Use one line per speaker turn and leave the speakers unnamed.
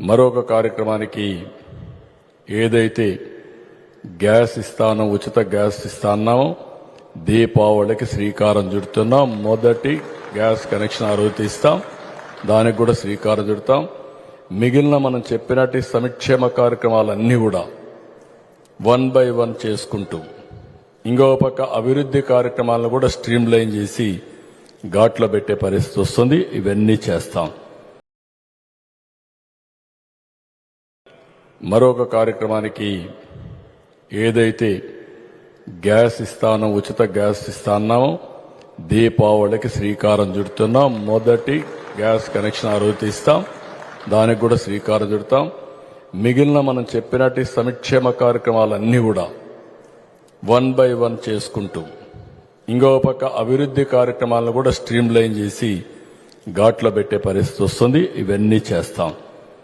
మరొక కార్యక్రమానికి ఏదైతే గ్యాస్ ఇస్తానో ఉచిత గ్యాస్ ఇస్తాన్నామో దీపావళికి శ్రీకారం చుడుతున్నాం. మొదటి గ్యాస్ కనెక్షన్ ఆ రోజు తీస్తాం. దానికి కూడా శ్రీకారం చుడతాం. మిగిలిన మనం చెప్పినట్టు సంక్షేమ కార్యక్రమాలన్నీ కూడా వన్ బై వన్ చేసుకుంటూ ఇంకో పక్క అభివృద్ధి కార్యక్రమాలను కూడా స్ట్రీమ్ లైన్ చేసి ఘాట్లో పెట్టే పరిస్థితి వస్తుంది. ఇవన్నీ చేస్తాం. మరొక కార్యక్రమానికి ఏదైతే గ్యాస్ ఇస్తానో ఉచిత గ్యాస్ ఇస్తాన్నామో దీపావళికి శ్రీకారం చుడుతున్నాం. మొదటి గ్యాస్ కనెక్షన్ ఆ రోజు ఇస్తాం దానికి కూడా శ్రీకారం చుడతాం. మిగిలిన మనం చెప్పినట్టు సంక్షేమ కార్యక్రమాలన్నీ కూడా వన్ బై వన్ చేసుకుంటూ ఇంకో పక్క అభివృద్ధి కార్యక్రమాలను కూడా స్ట్రీమ్ లైన్ చేసి ఘాట్లో పెట్టే పరిస్థితి వస్తుంది. ఇవన్నీ చేస్తాం.